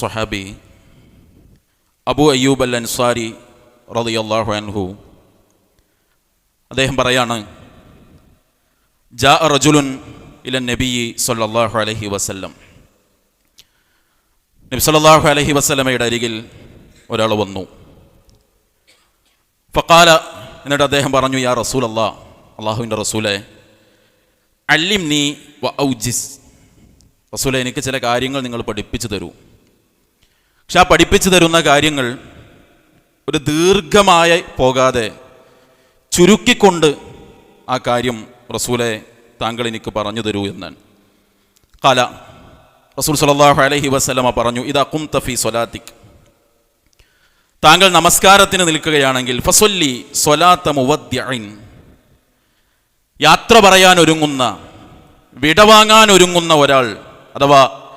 സ്വഹാബി അബു അയ്യൂബ് അൽ അൻസാരി റളിയല്ലാഹു അൻഹു. അദ്ദേഹം പറയാണ് ജാ റജുലുൻ ഇല നബി സല്ലല്ലാഹു അലഹി വസല്ലം. നബി സല്ലല്ലാഹു അലഹി വസ്ലമയുടെ അരികിൽ ഒരാൾ വന്നു. ഫക്കാല എന്നിട്ട് അദ്ദേഹം പറഞ്ഞു യാ റസൂൽ അല്ലാ അള്ളാഹുവിന്റെ റസൂലെ അല്ലിം നീ വ ഔജിസ്. റസൂലെ എനിക്ക് ചില കാര്യങ്ങൾ നിങ്ങൾ പഠിപ്പിച്ചു തരൂ. പക്ഷെ ആ പഠിപ്പിച്ചു തരുന്ന കാര്യങ്ങൾ ഒരു ദീർഘമായി പോകാതെ ചുരുക്കിക്കൊണ്ട് ആ കാര്യം റസൂലെ താങ്കൾ എനിക്ക് പറഞ്ഞു തരൂ എന്നാണ്. കല റസൂൽ സലാഹു അലഹി വസ്ലമ പറഞ്ഞു ഇതാ കും തഫി സൊലാത്തിക് താങ്കൾ നമസ്കാരത്തിന് നിൽക്കുകയാണെങ്കിൽ ഫസൊല്ലി സൊലാത്ത മുവദ്യൻ യാത്ര പറയാൻ ഒരുങ്ങുന്ന വിടവാങ്ങാൻ ഒരുങ്ങുന്ന ഒരാൾ അഥവാ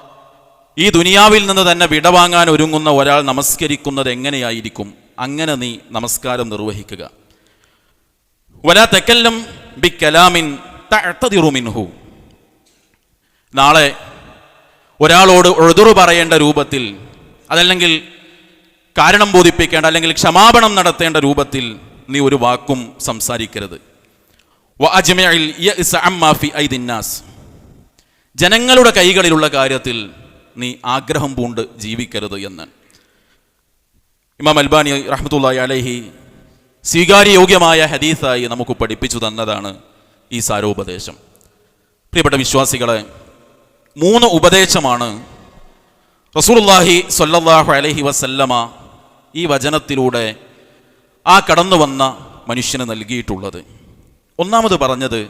ഈ ദുനിയാവിൽ നിന്ന് തന്നെ വിടവാങ്ങാൻ ഒരുങ്ങുന്ന ഒരാൾ നമസ്കരിക്കുന്നത് എങ്ങനെയായിരിക്കും? അങ്ങനെ നീ നമസ്കാരം നിർവഹിക്കുക. വലാ തെക്കല്ലം ബി കലാമിൻ തഴത്തതിറുമിൻഹു നാളെ ഒരാളോട് ഒഴുതുറു പറയേണ്ട രൂപത്തിൽ അതല്ലെങ്കിൽ കാരണം ബോധിപ്പിക്കേണ്ട അല്ലെങ്കിൽ ക്ഷമാപണം നടത്തേണ്ട രൂപത്തിൽ നീ ഒരു വാക്കും സംസാരിക്കരുത്. ജനങ്ങളുടെ കൈകളിലുള്ള കാര്യത്തിൽ നീ ആഗ്രഹം പൂണ്ട് ജീവിക്കരുത് എന്ന്. ഇമാം അൽബാനി റഹ്മത്തുള്ളാഹി അലൈഹി സ്വീകാര്യയോഗ്യമായ ഹദീസായി നമുക്ക് പഠിപ്പിച്ചു തന്നതാണ് ഈ സാരോപദേശം. പ്രിയപ്പെട്ട വിശ്വാസികളെ മൂന്ന് ഉപദേശമാണ് റസൂലുള്ളാഹി സൊല്ലാഹു അലഹി വസല്ലമ ഈ വചനത്തിലൂടെ ആ കടന്നു വന്ന മനുഷ്യന് നൽകിയിട്ടുള്ളത്. ഒന്നാമത് പറഞ്ഞത്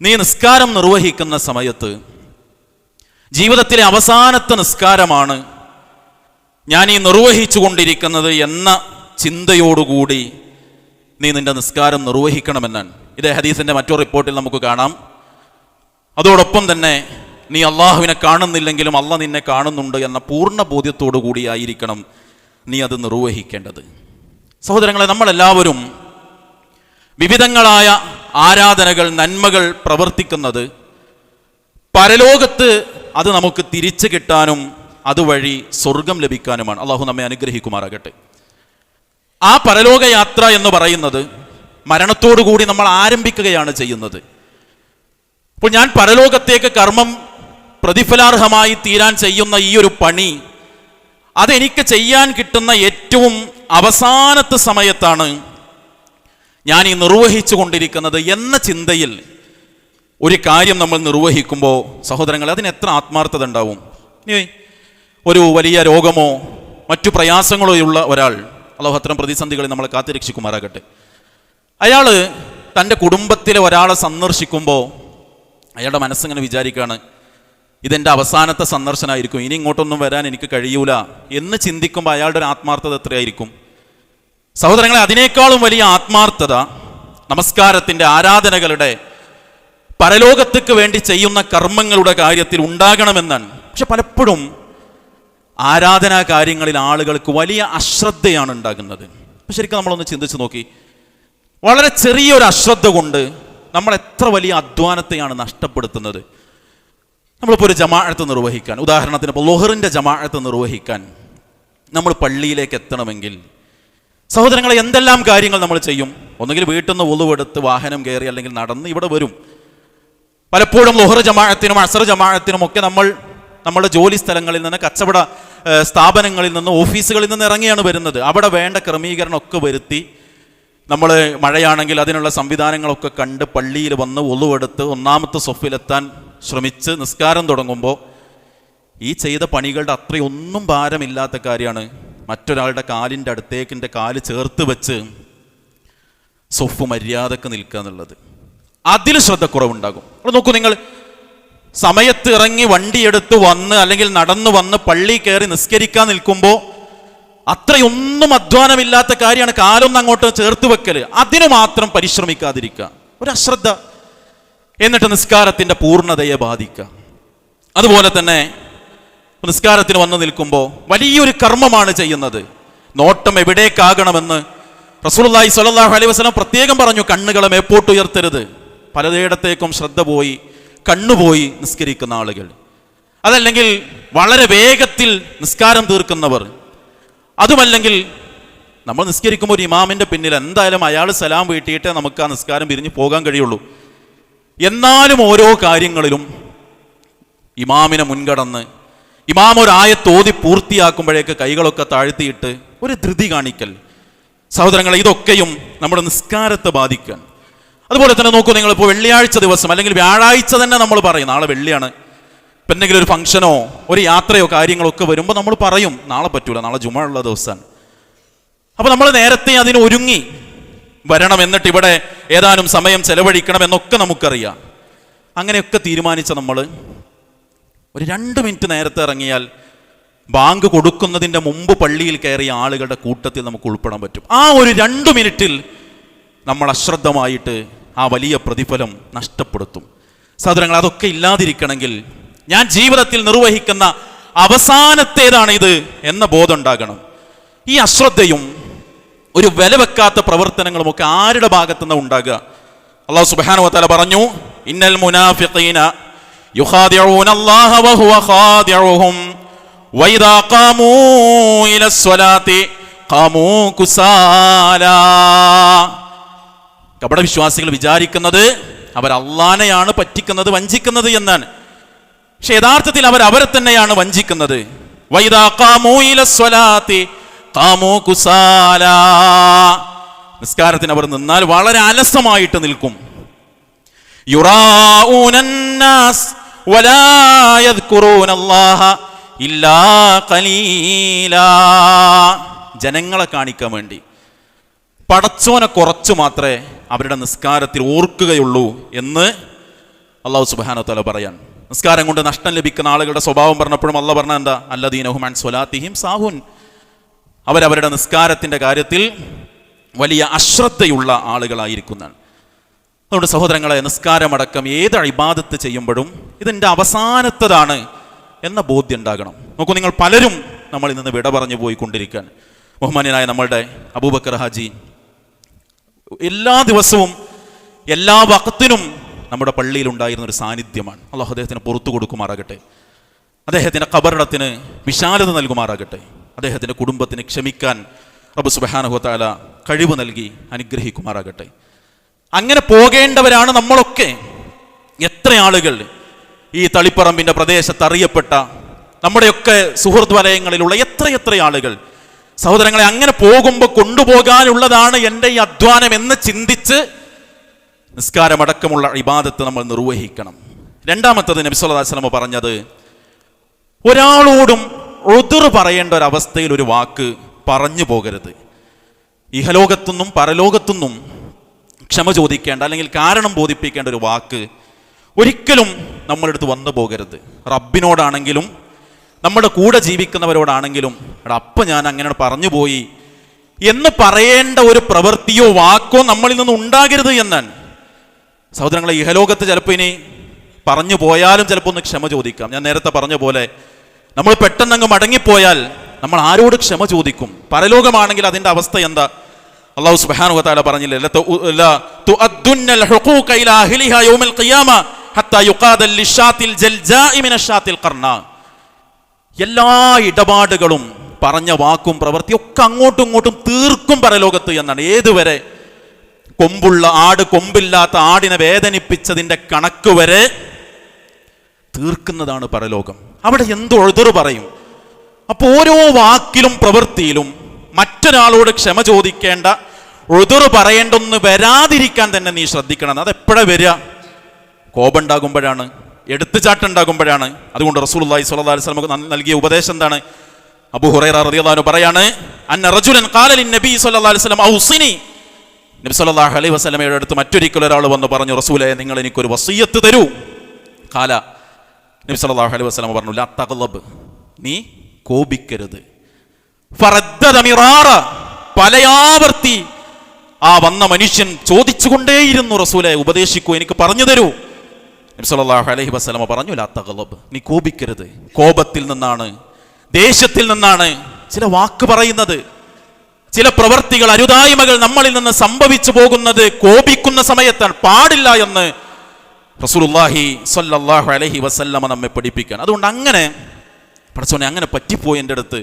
നീ നിസ്കാരം നിർവഹിക്കുന്ന സമയത്ത് ജീവിതത്തിലെ അവസാനത്തെ നിസ്കാരമാണ് ഞാൻ ഈ നിർവഹിച്ചു കൊണ്ടിരിക്കുന്നത് എന്ന ചിന്തയോടുകൂടി നീ നിന്റെ നിസ്കാരം നിർവഹിക്കണമെന്നാണ്. ഇത് ഹദീസിന്റെ മറ്റൊരു റിപ്പോർട്ടിൽ നമുക്ക് കാണാം. അതോടൊപ്പം തന്നെ നീ അള്ളാഹുവിനെ കാണുന്നില്ലെങ്കിലും അള്ള നിന്നെ കാണുന്നുണ്ട് എന്ന പൂർണ ബോധ്യത്തോടു കൂടിയായിരിക്കണം നീ അത് നിർവഹിക്കേണ്ടത്. സഹോദരങ്ങളെ നമ്മളെല്ലാവരും വിവിധങ്ങളായ ആരാധനകൾ നന്മകൾ പ്രവർത്തിക്കുന്നത് പരലോകത്ത് അത് നമുക്ക് തിരിച്ചു കിട്ടാനും അതുവഴി സ്വർഗം ലഭിക്കാനുമാണ്. അള്ളാഹു നമ്മെ അനുഗ്രഹിക്കുമാറാകട്ടെ. ആ പരലോകയാത്ര എന്ന് പറയുന്നത് മരണത്തോടു കൂടി നമ്മൾ ആരംഭിക്കുകയാണ് ചെയ്യുന്നത്. അപ്പോൾ ഞാൻ പരലോകത്തേക്ക് കർമ്മം പ്രതിഫലാർഹമായി തീരാൻ ചെയ്യുന്ന ഈ ഒരു പണി അതെനിക്ക് ചെയ്യാൻ കിട്ടുന്ന ഏറ്റവും അവസാനത്തെ സമയത്താണ് ഞാൻ ഈ നിർവഹിച്ചു കൊണ്ടിരിക്കുന്നത് എന്ന ചിന്തയിൽ ഒരു കാര്യം നമ്മൾ നിർവഹിക്കുമ്പോൾ സഹോദരങ്ങൾ അതിന് എത്ര ആത്മാർത്ഥത ഉണ്ടാവും? ഇനി ഒരു വലിയ രോഗമോ മറ്റു പ്രയാസങ്ങളോ ഉള്ള ഒരാൾ അള്ളാഹു അത്തരം പ്രതിസന്ധികളെ നമ്മളെ കാത്തിരക്ഷിക്കുമാറാകട്ടെ അയാൾ തന്റെ കുടുംബത്തിലെ ഒരാളെ സന്ദർശിക്കുമ്പോൾ അയാളുടെ മനസ്സിങ്ങനെ വിചാരിക്കുകയാണ് ഇതെന്റെ അവസാനത്തെ സന്ദർശനമായിരിക്കും ഇനി ഇങ്ങോട്ടൊന്നും വരാൻ എനിക്ക് കഴിയൂല എന്ന് ചിന്തിക്കുമ്പോൾ അയാളുടെ ഒരു ആത്മാർത്ഥത എത്രയായിരിക്കും? സഹോദരങ്ങളെ അതിനേക്കാളും വലിയ ആത്മാർത്ഥത നമസ്കാരത്തിന്റെ ആരാധനകളുടെ പരലോകത്തേക്ക് വേണ്ടി ചെയ്യുന്ന കർമ്മങ്ങളുടെ കാര്യത്തിൽ ഉണ്ടാകണമെന്നാണ്. പക്ഷെ പലപ്പോഴും ആരാധനാ കാര്യങ്ങളിൽ ആളുകൾക്ക് വലിയ അശ്രദ്ധയാണ് ഉണ്ടാകുന്നത്. ശരിക്കും നമ്മളൊന്ന് ചിന്തിച്ച് നോക്കി. വളരെ ചെറിയൊരു അശ്രദ്ധ കൊണ്ട് നമ്മൾ എത്ര വലിയ അധ്വാനത്തെയാണ് നഷ്ടപ്പെടുത്തുന്നത്. നമ്മളിപ്പോൾ ഒരു ജമാഅത്ത് നിർവഹിക്കാൻ ഉദാഹരണത്തിന് ഇപ്പോൾ ലൊഹറിന്റെ ജമാഅത്ത് നിർവഹിക്കാൻ നമ്മൾ പള്ളിയിലേക്ക് എത്തണമെങ്കിൽ സഹോദരങ്ങളെ എന്തെല്ലാം കാര്യങ്ങൾ നമ്മൾ ചെയ്യും? ഒന്നുകിൽ വീട്ടിൽ നിന്ന് ഒളിവെടുത്ത് വാഹനം കയറി അല്ലെങ്കിൽ നടന്ന് ഇവിടെ വരും. പലപ്പോഴും ലൊഹർ ജമാഅത്തിനും അസർ ജമാഅത്തിനും ഒക്കെ നമ്മൾ നമ്മുടെ ജോലി സ്ഥലങ്ങളിൽ നിന്ന് കച്ചവട സ്ഥാപനങ്ങളിൽ നിന്ന് ഓഫീസുകളിൽ നിന്ന് ഇറങ്ങിയാണ് വരുന്നത്. അവിടെ വേണ്ട ക്രമീകരണമൊക്കെ വരുത്തി നമ്മൾ മഴയാണെങ്കിൽ അതിനുള്ള സംവിധാനങ്ങളൊക്കെ കണ്ട് പള്ളിയിൽ വന്ന് ഒളിവെടുത്ത് ഒന്നാമത്തെ സൊഫിലെത്താൻ ശ്രമിച്ച് നിസ്കാരം തുടങ്ങുമ്പോൾ ഈ ചെയ്ത പണികളുടെ അത്രയൊന്നും ഭാരമില്ലാത്ത കാര്യമാണ്. മറ്റൊരാളുടെ കാലിന്റെ അടുത്തേക്കിന്റെ കാൽ ചേർത്ത് വെച്ച് സൊഫ് മര്യാദയ്ക്ക് നിൽക്കുക എന്നുള്ളത്. അതിൽ ശ്രദ്ധക്കുറവുണ്ടാകും അവിടെ നോക്കൂ നിങ്ങൾ സമയത്ത് ഇറങ്ങി വണ്ടിയെടുത്ത് വന്ന് അല്ലെങ്കിൽ നടന്നു വന്ന് പള്ളി കയറി നിസ്കരിക്കാൻ നിൽക്കുമ്പോൾ അത്രയൊന്നും അധ്വാനമില്ലാത്ത കാര്യമാണ് കാലൊന്നും അങ്ങോട്ട് ചേർത്ത് വെക്കൽ. അതിന് മാത്രം പരിശ്രമിക്കാതിരിക്കുക. ഒരു അശ്രദ്ധ. എന്നിട്ട് നിസ്കാരത്തിന്റെ പൂർണതയെ ബാധിക്കുക. അതുപോലെ തന്നെ നിസ്കാരത്തിന് വന്ന് നിൽക്കുമ്പോൾ വലിയൊരു കർമ്മമാണ് ചെയ്യുന്നത്. നോട്ടം എവിടേക്കാകണമെന്ന് റസൂലുള്ളാഹി സ്വല്ലല്ലാഹു അലൈഹി വസല്ലം പ്രത്യേകം പറഞ്ഞു കണ്ണുകളെ മേപ്പോട്ടുയർത്തരുത്. പലതേടത്തേക്കും ശ്രദ്ധ പോയി കണ്ണുപോയി നിസ്കരിക്കുന്ന ആളുകൾ. അതല്ലെങ്കിൽ വളരെ വേഗത്തിൽ നിസ്കാരം തീർക്കുന്നവർ. അതുമല്ലെങ്കിൽ നമ്മൾ നിസ്കരിക്കുമ്പോൾ ഒരു ഇമാമിന്റെ പിന്നിൽ എന്തായാലും അയാൾ സലാം വീട്ടിയിട്ടേ നമുക്ക് ആ നിസ്കാരം പിരിഞ്ഞ് പോകാൻ കഴിയുള്ളൂ. എന്നാലും ഓരോ കാര്യങ്ങളിലും ഇമാമിനെ മുൻകടന്ന് ഇമാം ഒരു തോതി പൂർത്തിയാക്കുമ്പോഴേക്ക് കൈകളൊക്കെ താഴ്ത്തിയിട്ട് ഒരു ധൃതി കാണിക്കൽ. സഹോദരങ്ങളെ ഇതൊക്കെയും നമ്മുടെ നിസ്കാരത്തെ ബാധിക്കാൻ അതുപോലെ തന്നെ നോക്കൂ നിങ്ങൾ ഇപ്പോൾ വെള്ളിയാഴ്ച ദിവസം അല്ലെങ്കിൽ വ്യാഴാഴ്ച തന്നെ നമ്മൾ പറയും നാളെ വെള്ളിയാണ്. ഇപ്പം എന്തെങ്കിലും ഒരു ഫംഗ്ഷനോ ഒരു യാത്രയോ കാര്യങ്ങളോ ഒക്കെ വരുമ്പോൾ നമ്മൾ പറയും നാളെ പറ്റൂല നാളെ ജുമ ഉള്ള ദിവസമാണ് അപ്പോൾ നമ്മൾ നേരത്തെ അതിന് ഒരുങ്ങി വരണം എന്നിട്ട് ഇവിടെ ഏതാനും സമയം ചെലവഴിക്കണം എന്നൊക്കെ നമുക്കറിയാം. അങ്ങനെയൊക്കെ തീരുമാനിച്ച നമ്മൾ ഒരു രണ്ട് മിനിറ്റ് നേരത്തെ ഇറങ്ങിയാൽ ബാങ്ക് കൊടുക്കുന്നതിന്റെ മുമ്പ് പള്ളിയിൽ കയറിയ ആളുകളുടെ കൂട്ടത്തിൽ നമുക്ക് ഉൾപ്പെടാൻ പറ്റും. ആ ഒരു രണ്ട് മിനിറ്റിൽ നമ്മൾ അശ്രദ്ധമായിട്ട് ആ വലിയ പ്രതിഫലം നഷ്ടപ്പെടുത്തും. സഹോദരങ്ങൾ അതൊക്കെ ഇല്ലാതിരിക്കണമെങ്കിൽ ഞാൻ ജീവിതത്തിൽ നിർവഹിക്കുന്ന അവസാനത്തേതാണ് ഇത് എന്ന ബോധം ഉണ്ടാകണം ഈ അശ്രദ്ധയും ഒരു വില വെക്കാത്ത പ്രവർത്തനങ്ങളും ഒക്കെ ആരുടെ ഭാഗത്തു നിന്ന് ഉണ്ടാകുക? അള്ളാഹു സുബാനു വതആല പറഞ്ഞു ഇന്നൽ മുനാഫിഖീന യുഖാദിഊന അല്ലാഹ خادعهم وإذا قاموا ഖാമൂ ഇലസ്സലാത്തി ഖാമൂ കുസാലാ. കപടവിശ്വാസികൾ വിചാരിക്കുന്നത് അവർ അള്ളാനെയാണ് പറ്റിക്കുന്നത് വഞ്ചിക്കുന്നത് എന്നാണ്. പക്ഷെ യഥാർത്ഥത്തിൽ അവർ അവരെ തന്നെയാണ് വഞ്ചിക്കുന്നത്. നിസ്കാരത്തിന് അവർ നിന്നാൽ വളരെ അലസമായിട്ട് നിൽക്കും. ജനങ്ങളെ കാണിക്കാൻ വേണ്ടി. പടച്ചോനെ കുറച്ചു മാത്രമേ അവരുടെ നിസ്കാരത്തിൽ ഓർക്കുകയുള്ളൂ എന്ന് അള്ളാഹു സുബാനോ തല പറയാൻ. നിസ്കാരം കൊണ്ട് നഷ്ടം ലഭിക്കുന്ന ആളുകളുടെ സ്വഭാവം പറഞ്ഞപ്പോഴും അല്ല പറഞ്ഞ എന്താ? അല്ലദീനഹുമാൻ സ്വലാത്തിഹിം സാഹുൻ. അവരവരുടെ നിസ്കാരത്തിന്റെ കാര്യത്തിൽ വലിയ അശ്രദ്ധയുള്ള ആളുകളായിരിക്കുന്നതാണ്. അതുകൊണ്ട് സഹോദരങ്ങളെ നിസ്കാരമടക്കം ഏത് അഴിബാദത്ത് ചെയ്യുമ്പോഴും ഇതിന്റെ അവസാനത്തതാണ് എന്ന ബോധ്യം ഉണ്ടാകണം. നോക്കൂ നിങ്ങൾ പലരും നമ്മളിൽ നിന്ന് വിട പറഞ്ഞു പോയിക്കൊണ്ടിരിക്കാൻ ബഹുമാനിയനായ നമ്മളുടെ അബൂബക്കർ ഹാജി എല്ലാ ദിവസവും എല്ലാ വക്കത്തിനും നമ്മുടെ പള്ളിയിൽ ഉണ്ടായിരുന്ന ഒരു സാന്നിധ്യമാണ്. അള്ളാഹു അദ്ദേഹത്തിന് പുറത്തു കൊടുക്കുമാറാകട്ടെ. അദ്ദേഹത്തിന്റെ കബറിടത്തിന് വിശാലത നൽകുമാറാകട്ടെ. അദ്ദേഹത്തിന്റെ കുടുംബത്തിന് ക്ഷമിക്കാൻ റബ്ബ് സുബഹാനഹുത്താല കഴിവ് നൽകി അനുഗ്രഹിക്കുമാറാകട്ടെ. അങ്ങനെ പോകേണ്ടവരാണ് നമ്മളൊക്കെ. എത്ര ആളുകൾ ഈ തളിപ്പറമ്പിന്റെ പ്രദേശത്ത് അറിയപ്പെട്ട നമ്മുടെയൊക്കെ സുഹൃത്ത് വലയങ്ങളിലുള്ള എത്രയെത്ര ആളുകൾ സഹോദരങ്ങളെ അങ്ങനെ പോകുമ്പോൾ കൊണ്ടുപോകാനുള്ളതാണ് എന്റെ ഈ അധ്വാനം എന്ന് ചിന്തിച്ച് നിസ്കാരമടക്കമുള്ള ഇബാദത്ത് നമ്മൾ നിർവഹിക്കണം. രണ്ടാമത്തത് നബി സല്ലല്ലാഹു അലൈഹി വസല്ലം പറഞ്ഞത് ഒരാളോടും ഒതിർ പറയേണ്ട ഒരവസ്ഥയിൽ ഒരു വാക്ക് പറഞ്ഞു പോകരുത്. ഇഹലോകത്തുനിന്നും പരലോകത്തുനിന്നും ക്ഷമ ചോദിക്കേണ്ട അല്ലെങ്കിൽ കാരണം ബോധിപ്പിക്കേണ്ട ഒരു വാക്ക് ഒരിക്കലും നമ്മളെടുത്ത് വന്നു പോകരുത്. റബ്ബിനോടാണെങ്കിലും നമ്മുടെ കൂടെ ജീവിക്കുന്നവരോടാണെങ്കിലും എടാ അപ്പം ഞാൻ അങ്ങനെ പറഞ്ഞു പോയി. എന്ന് പറയേണ്ട ഒരു പ്രവൃത്തിയോ വാക്കോ നമ്മളിൽ നിന്ന് ഉണ്ടാകരുത് എന്നാണ്. സഹോദരങ്ങളെ ഇഹലോകത്ത് ചിലപ്പോൾ ഇനി പറഞ്ഞു പോയാലും ചിലപ്പോൾ ഒന്ന് ക്ഷമ ചോദിക്കാം. ഞാൻ നേരത്തെ പറഞ്ഞ പോലെ നമ്മൾ പെട്ടെന്ന് അങ്ങ് മടങ്ങിപ്പോയാൽ നമ്മൾ ആരോട് ക്ഷമ ചോദിക്കും? പരലോകമാണെങ്കിൽ അതിന്റെ അവസ്ഥ എന്താ? അള്ളാഹു സുബ്ഹാനഹു വതആല പറഞ്ഞില്ലേ എല്ലാ ഇടപാടുകളും പറഞ്ഞ വാക്കും പ്രവൃത്തിയൊക്കെ അങ്ങോട്ടും ഇങ്ങോട്ടും തീർക്കും പരലോകത്ത് എന്നാണ്. ഏതുവരെ കൊമ്പുള്ള ആട് കൊമ്പില്ലാത്ത ആടിനെ വേദനിപ്പിച്ചതിന്റെ കണക്ക് വരെ തീർക്കുന്നതാണ് പരലോകം. അവിടെ എന്ത് ഒഴുതുറ് പറയും. അപ്പോൾ ഓരോ വാക്കിലും പ്രവൃത്തിയിലും മറ്റൊരാളോട് ക്ഷമ ചോദിക്കേണ്ട ഒഴുതുറ് പറയേണ്ടൊന്ന് വരാതിരിക്കാൻ തന്നെ നീ ശ്രദ്ധിക്കണം. അതെപ്പോഴാണ് വരിക കോപമുണ്ടാകുമ്പോഴാണ് എടുത്തുചാട്ടുണ്ടാകുമ്പോഴാണ് അതുകൊണ്ട് അലൈഹി വസല്ലം നമുക്ക് നൽകിയ ഉപദേശം എന്താണ്? അബു ഹുറൈറ അൻഹു പറയാണ് അന്ന റജുലൻ കാലലിൻ നബി സല്ലാ വസല്ലം ഔസിനി. നബി സല്ലല്ലാഹു അലൈഹി വസ്ലമയുടെ അടുത്ത് മറ്റൊരിക്കൽ ഒരാൾ വന്ന് പറഞ്ഞു റസൂലെ നിങ്ങൾ എനിക്കൊരു വസീയത്ത് തരൂ. കാല നബി സല്ലല്ലാഹു അലൈഹി വസ്ലമ പറഞ്ഞു ലാ തകലബ് നീ കോപിക്കരുത്. പലയാവർത്തി ആ വന്ന മനുഷ്യൻ ചോദിച്ചുകൊണ്ടേയിരുന്നു റസൂലെ ഉപദേശിക്കൂ എനിക്ക് പറഞ്ഞു തരൂ. നബി അലഹി വസല്ലമ പറഞ്ഞു ലാ തഗ്ളബ് നീ കോപിക്കരുത്. കോപത്തിൽ നിന്നാണ് ദേഷ്യത്തിൽ നിന്നാണ് ചില വാക്ക് പറയുന്നത്. ചില പ്രവർത്തികൾ അരുതായ്മകൾ നമ്മളിൽ നിന്ന് സംഭവിച്ചു പോകുന്നത് കോപിക്കുന്ന സമയത്താണ്. പാടില്ല എന്ന് റസൂലുള്ളാഹി സ്വല്ലല്ലാഹു അലഹി വസല്ലമ നമ്മെ പഠിപ്പിക്കാൻ അതുകൊണ്ട് അങ്ങനെ പഠിച്ചോനെ അങ്ങനെ പറ്റിപ്പോയി എന്റെ അടുത്ത്.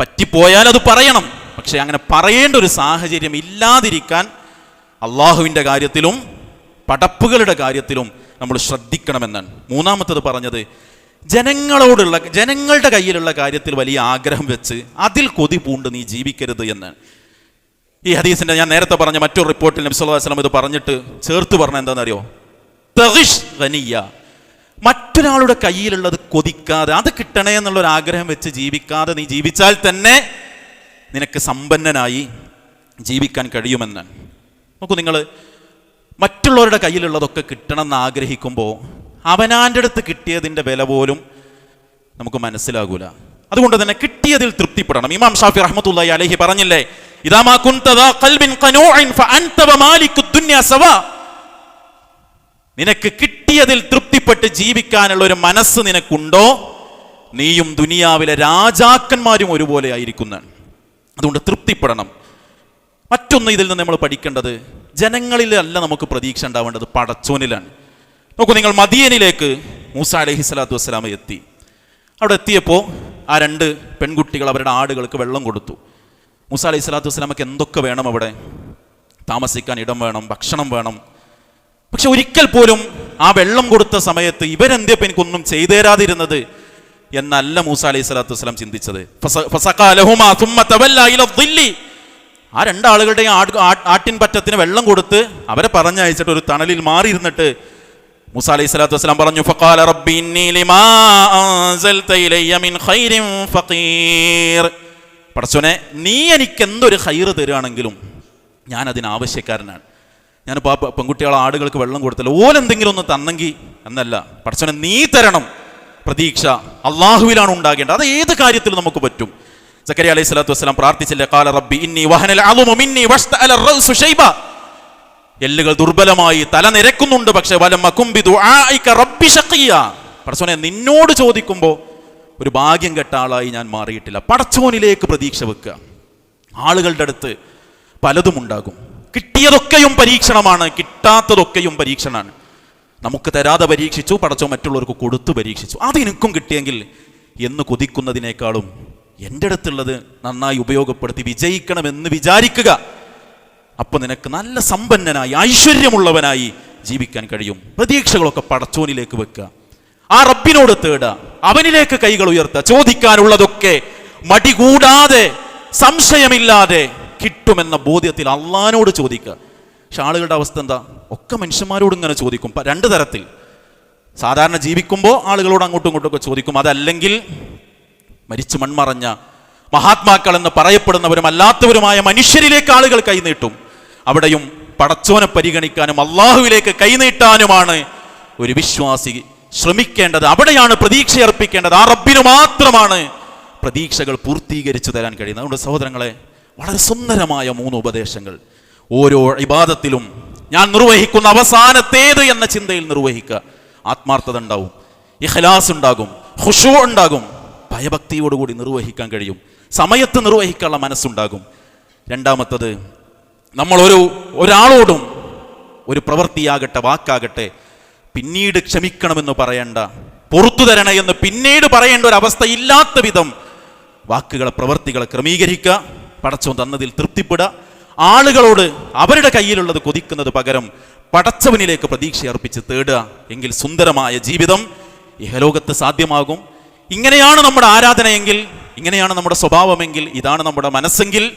പറ്റിപ്പോയാൽ അത് പറയണം. പക്ഷേ അങ്ങനെ പറയേണ്ട ഒരു സാഹചര്യം ഇല്ലാതിരിക്കാൻ അള്ളാഹുവിന്റെ കാര്യത്തിലും പടപ്പുകളുടെ കാര്യത്തിലും നമ്മൾ ശ്രദ്ധിക്കണമെന്നാണ്. മൂന്നാമത്തത് പറഞ്ഞത് ജനങ്ങളോടുള്ള ജനങ്ങളുടെ കയ്യിലുള്ള കാര്യത്തിൽ വലിയ ആഗ്രഹം വെച്ച് അതിൽ കൊതി പൂണ്ട് നീ ജീവിക്കരുത് എന്നാണ്. ഈ ഹദീസിന്റെ ഞാൻ നേരത്തെ പറഞ്ഞ മറ്റൊരു റിപ്പോർട്ടിൽ നബി സല്ലല്ലാഹു അലൈഹി വസല്ലം ഇത് പറഞ്ഞിട്ട് ചേർത്ത് പറഞ്ഞ എന്താണെന്നറിയോ? തഹിഷ് ഗനിയ മറ്റൊരാളുടെ കയ്യിലുള്ളത് കൊതിക്കാതെ അത് കിട്ടണേ എന്നുള്ളൊരു ആഗ്രഹം വെച്ച് ജീവിക്കാതെ നീ ജീവിച്ചാൽ തന്നെ നിനക്ക് സമ്പന്നനായി ജീവിക്കാൻ കഴിയുമെന്നാണ്. നോക്കൂ നിങ്ങൾ മറ്റുള്ളവരുടെ കയ്യിലുള്ളതൊക്കെ കിട്ടണമെന്ന് ആഗ്രഹിക്കുമ്പോൾ അവനാന്റെ അടുത്ത് കിട്ടിയതിന്റെ വില പോലും നമുക്ക് മനസ്സിലാകൂല. അതുകൊണ്ട് തന്നെ കിട്ടിയതിൽ തൃപ്തിപ്പെടണം. ഇമാം ഷാഫി റഹ്മത്തുള്ളാഹി അലഹി പറഞ്ഞില്ലേ നിനക്ക് കിട്ടിയതിൽ തൃപ്തിപ്പെട്ട് ജീവിക്കാനുള്ള ഒരു മനസ്സ് നിനക്കുണ്ടോ? നീയും ദുനിയാവിലെ രാജാക്കന്മാരും ഒരുപോലെ ആയിരിക്കുന്നു അതുകൊണ്ട് തൃപ്തിപ്പെടണം. മറ്റൊന്ന് ഇതിൽ നിന്ന് നമ്മൾ പഠിക്കേണ്ടത് ജനങ്ങളിലല്ല നമുക്ക് പ്രതീക്ഷ ഉണ്ടാവേണ്ടത് പടച്ചോനിലാണ്. നോക്കൂ നിങ്ങൾ മദിയനിലേക്ക് മൂസ അലഹി സ്വലാത്തു വസ്സലാമ എത്തി. അവിടെ എത്തിയപ്പോൾ ആ രണ്ട് പെൺകുട്ടികൾ അവരുടെ ആടുകൾക്ക് വെള്ളം കൊടുത്തു. മൂസ അലൈഹി സ്വലാത്തു വസ്സലാമക്ക് എന്തൊക്കെ വേണം അവിടെ? താമസിക്കാൻ ഇടം വേണം ഭക്ഷണം വേണം. പക്ഷെ ഒരിക്കൽ പോലും ആ വെള്ളം കൊടുത്ത സമയത്ത് ഇവരെന്തിയപ്പോൾ എനിക്കൊന്നും ചെയ്തേരാതിരുന്നത് എന്നല്ല മൂസ അലൈഹി സ്വലാത്തു വസ്സലാം ചിന്തിച്ചത്. ആ രണ്ടാളുകളുടെയും ആട്ടിൻ പറ്റത്തിന് വെള്ളം കൊടുത്ത് അവരെ പറഞ്ഞയച്ചിട്ട് ഒരു തണലിൽ മാറിയിരുന്നിട്ട് മൂസ സ്വലാത്തു വസ്സലാം പറഞ്ഞു ഫഖാല റബ്ബി അൻസൽത മിൻ ഖൈരിൻ ഫഖീർ. പടച്ചോനെ നീ എനിക്ക് എന്തൊരു ഹൈറ് തരുകയാണെങ്കിലും ഞാൻ അതിനാവശ്യക്കാരനാണ് ഞാനിപ്പോൾ ആ പെൺകുട്ടികളെ ആടുകൾക്ക് വെള്ളം കൊടുത്തല്ലോ ഓലെന്തെങ്കിലും ഒന്ന് തന്നെങ്കിൽ എന്നല്ല. പടച്ചോനെ നീ തരണം. പ്രതീക്ഷ അള്ളാഹുവിലാണ് ഉണ്ടാകേണ്ടത്. അത് ഏത് കാര്യത്തിലും നമുക്ക് പറ്റും. സക്കരി അലൈഹി സ്വലാത്തു വസ്സലാം പ്രാർത്ഥിച്ചില്ലേ? കാല റബ്ബി ഇന്നി വഹനൽ മിന്നി റഅ്സു ശൈബ എല്ലുകൾ ദുർബലമായി തല നിരക്കുന്നുണ്ട് പക്ഷേ വലം റബ്ബി പടച്ചോനെ നിന്നോട് ചോദിക്കുമ്പോൾ ഒരു ഭാഗ്യം കെട്ട ആളായി ഞാൻ മാറിയിട്ടില്ല. പടച്ചോനിലേക്ക് പ്രതീക്ഷ വെക്കുക. ആളുകളുടെ അടുത്ത് പലതും ഉണ്ടാകും. കിട്ടിയതൊക്കെയും പരീക്ഷണമാണ് കിട്ടാത്തതൊക്കെയും പരീക്ഷണമാണ് നമുക്ക് തരാതെ പരീക്ഷിച്ചു പടച്ചോ മറ്റുള്ളവർക്ക് കൊടുത്തു പരീക്ഷിച്ചു. അത് എനിക്കും കിട്ടിയെങ്കിൽ എന്ന് കൊതിക്കുന്നതിനേക്കാളും എന്റെ അടുത്തുള്ളത് നന്നായി ഉപയോഗപ്പെടുത്തി വിജയിക്കണമെന്ന് വിചാരിക്കുക. അപ്പൊ നിനക്ക് നല്ല സമ്പന്നനായി ഐശ്വര്യമുള്ളവനായി ജീവിക്കാൻ കഴിയും. പ്രതീക്ഷകളൊക്കെ പടച്ചോനിലേക്ക് വെക്കുക. ആ റബ്ബിനോട് തേടുക. അവനിലേക്ക് കൈകൾ ഉയർത്തുക. ചോദിക്കാനുള്ളതൊക്കെ മടി കൂടാതെ സംശയമില്ലാതെ കിട്ടുമെന്ന ബോധ്യത്തിൽ അള്ളഹാനോട് ചോദിക്കുക. പക്ഷെ ആളുകളുടെ അവസ്ഥ എന്താ? ഒക്കെ മനുഷ്യന്മാരോട് ഇങ്ങനെ ചോദിക്കും. രണ്ട് തരത്തിൽ. സാധാരണ ജീവിക്കുമ്പോൾ ആളുകളോട് അങ്ങോട്ടും ഇങ്ങോട്ടും ഒക്കെ ചോദിക്കും. അതല്ലെങ്കിൽ മരിച്ചു മൺമറഞ്ഞ മഹാത്മാക്കൾ എന്ന് പറയപ്പെടുന്നവരും അല്ലാത്തവരുമായ മനുഷ്യരിലേക്ക് ആളുകൾ കൈനീട്ടും അവിടെയും പടച്ചോനെ പരിഗണിക്കാനും അള്ളാഹുവിലേക്ക് കൈനീട്ടാനുമാണ് ഒരു വിശ്വാസി ശ്രമിക്കേണ്ടത്. അവിടെയാണ് പ്രതീക്ഷ അർപ്പിക്കേണ്ടത്. ആ റബ്ബിന് മാത്രമാണ് പ്രതീക്ഷകൾ പൂർത്തീകരിച്ചു തരാൻ കഴിയുന്നത്. അതുകൊണ്ട് സഹോദരങ്ങളെ വളരെ സുന്ദരമായ മൂന്ന് ഉപദേശങ്ങൾ. ഓരോ ഇബാദത്തിലും ഞാൻ നിർവഹിക്കുന്ന അവസാനത്തേത് എന്ന ചിന്തയിൽ നിർവഹിക്കുക. ആത്മാർത്ഥത ഉണ്ടാവും. ഇഖ്ലാസ് ഉണ്ടാകും. ഹുഷു ഉണ്ടാകും. ഭയഭക്തിയോടുകൂടി നിർവഹിക്കാൻ കഴിയും. സമയത്ത് നിർവഹിക്കാനുള്ള മനസ്സുണ്ടാകും. രണ്ടാമത്തത് നമ്മൾ ഒരു ഒരാളോടും ഒരു പ്രവൃത്തിയാകട്ടെ വാക്കാകട്ടെ പിന്നീട് ക്ഷമിക്കണമെന്ന് പറയേണ്ട പുറത്തു തരണേ എന്ന് പിന്നീട് പറയേണ്ട ഒരു അവസ്ഥ ഇല്ലാത്ത വിധം വാക്കുകളെ പ്രവൃത്തികളെ ക്രമീകരിക്കുക പടച്ചവൻ തന്നതിൽ തൃപ്തിപ്പെടുക. ആളുകളോട് അവരുടെ കയ്യിലുള്ളത് കൊതിക്കുന്നത് പകരം പടച്ചവനിലേക്ക് പ്രതീക്ഷ അർപ്പിച്ച് തേടുക. എങ്കിൽ സുന്ദരമായ ജീവിതം ഇഹലോകത്ത് സാധ്യമാകും. ഇങ്ങനെയാണ് നമ്മുടെ ആരാധനയെങ്കിൽ ഇങ്ങനെയാണ് നമ്മുടെ സ്വഭാവമെങ്കിൽ ഇതാണ് നമ്മുടെ മനസ്സെങ്കിൽ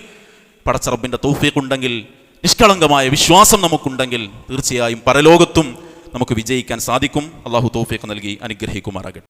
പടച്ചറബിന്റെ തൗഫീഖുണ്ടെങ്കിൽ നിഷ്കളങ്കമായ വിശ്വാസം നമുക്കുണ്ടെങ്കിൽ തീർച്ചയായും പരലോകത്തും നമുക്ക് വിജയിക്കാൻ സാധിക്കും. അള്ളാഹു തൗഫീഖ് നൽകി അനുഗ്രഹിക്കുമാറാകട്ടെ.